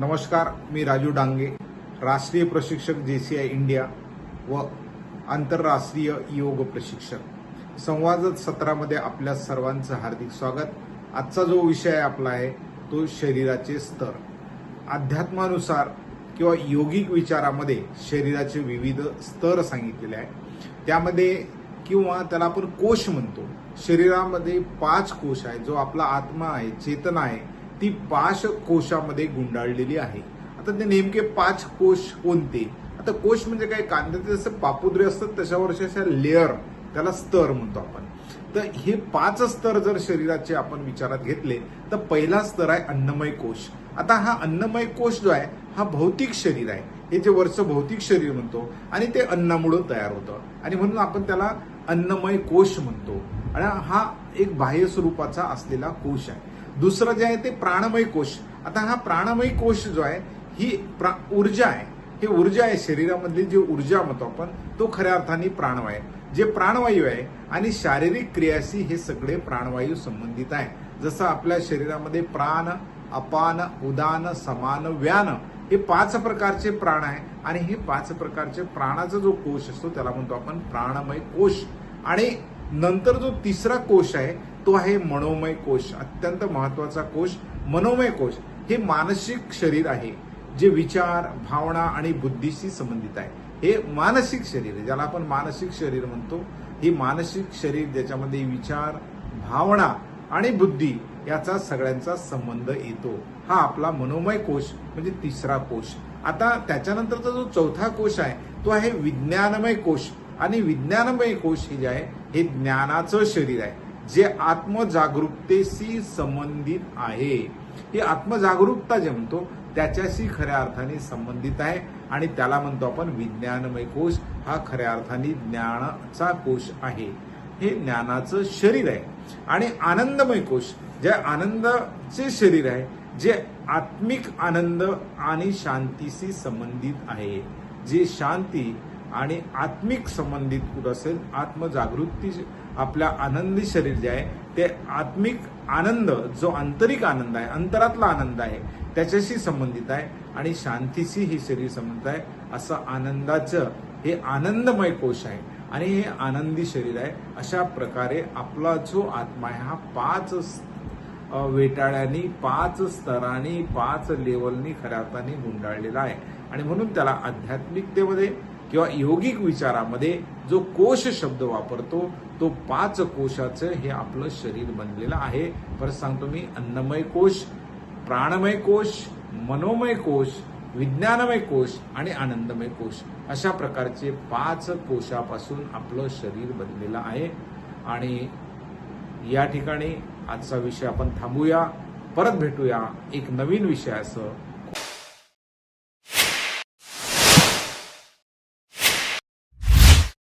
नमस्कार मी राजू डांगे राष्ट्रीय प्रशिक्षक जे सी आय इंडिया व आंतरराष्ट्रीय योग प्रशिक्षक. संवाद सत्रामध्ये आपल्या सर्वांचं हार्दिक स्वागत. आजचा जो विषय आपला आहे तो शरीराचे स्तर. अध्यात्मानुसार किंवा योगिक विचारामध्ये शरीराचे विविध स्तर सांगितलेले आहे. त्यामध्ये किंवा त्याला आपण कोश म्हणतो. शरीरामध्ये पाच कोश आहे जो आपला आत्मा आहे चेतना आहे ती पाच कोशामध्ये गुंडाळलेली आहे. आता ते नेमके पाच कोश कोणते? आता कोश म्हणजे काय? कांद्याचे जसं पापुद्रे असतात तशावरचे अशा लेअर त्याला स्तर म्हणतो आपण. तर हे पाच स्तर जर शरीराचे आपण विचारात घेतले तर पहिला स्तर आहे अन्नमय कोश. आता हा अन्नमय कोश जो आहे हा भौतिक शरीर आहे. हे जे वरचं भौतिक शरीर म्हणतो आणि ते अन्नामुळं तयार होतं. आणि म्हणून आपण त्याला अन्नमय कोश म्हणतो. आणि हा एक बाह्य स्वरूपाचा असलेला कोश आहे. दुसरं जे आहे ते प्राणमय कोश. आता हा प्राणमय कोश जो आहे ही प्रा ऊर्जा आहे. ही ऊर्जा आहे शरीरामधली जी ऊर्जा म्हणतो आपण तो खऱ्या अर्थाने प्राणवाय जे प्राणवायू आहे आणि शारीरिक क्रियाशी हे सगळे प्राणवायू संबंधित आहे. जसं आपल्या शरीरामध्ये प्राण अपान उदान समान व्यान हे पाच प्रकारचे प्राण आहे आणि हे पाच प्रकारचे प्राणाचा जो कोश असतो त्याला म्हणतो आपण प्राणमय कोश. आणि नंतर जो तिसरा कोश आहे तो आहे मनोमय कोश अत्यंत महत्त्वाचा कोश मनोमय कोश. हे मानसिक शरीर आहे जे विचार भावना आणि बुद्धीशी संबंधित आहे. हे मानसिक शरीर आहे ज्याला आपण मानसिक शरीर म्हणतो. हे मानसिक शरीर ज्याच्यामध्ये विचार भावना आणि बुद्धी याचा सगळ्यांचा संबंध येतो. हा आपला मनोमय कोश म्हणजे तिसरा कोश. आता त्याच्यानंतरचा जो चौथा कोश आहे तो आहे विज्ञानमय कोश. आणि विज्ञानमय कोश हे जे आहे हे ज्ञानाचं शरीर आहे. जे आत्मजागरूकतेशी संबंधित आहे. ही आत्मजागरूकता जे म्हणतो त्याच्याशी खऱ्या अर्थाने संबंधित आहे. आणि त्याला म्हणतो आपण विज्ञानमय कोश. हा खऱ्या अर्थाने ज्ञानाचा कोश आहे. हे ज्ञानाचं शरीर आहे. आणि आनंदमय कोश जे आनंदाचे शरीर आहे जे आत्मिक आनंद आणि शांतीशी संबंधित आहे. जे शांती आणि आत्मिक संबंधित कुठं असेल आत्मजागृती आपल्या आनंदी शरीर जे आहे ते आत्मिक आनंद जो आंतरिक आनंद आहे अंतरातला आनंद आहे त्याच्याशी संबंधित आहे आणि शांतीशी हे शरीर संबंधित आहे असं आनंदाचं हे आनंदमय कोश आहे. आणि हे आनंदी शरीर आहे अशा प्रकारे आपला जो आत्मा आहे हा पाच वेटाळ्यांनी पाच स्तरांनी पाच लेवलनी खऱ्या अर्थाने गुंडाळलेला आहे. आणि म्हणून त्याला आध्यात्मिकतेमध्ये किंवा योगिक विचारामध्ये जो कोश शब्द वापरतो तो पाच कोशाचं हे आपलं शरीर बनलेलं आहे. परत सांगतो मी अन्नमय कोश प्राणमय कोश मनोमय कोश विज्ञानमय कोश आणि आनंदमय कोश. अशा प्रकारचे पाच कोशापासून आपलं शरीर बनलेलं आहे. आणि या ठिकाणी आजचा विषय आपण थांबूया. परत भेटूया एक नवीन विषयासह.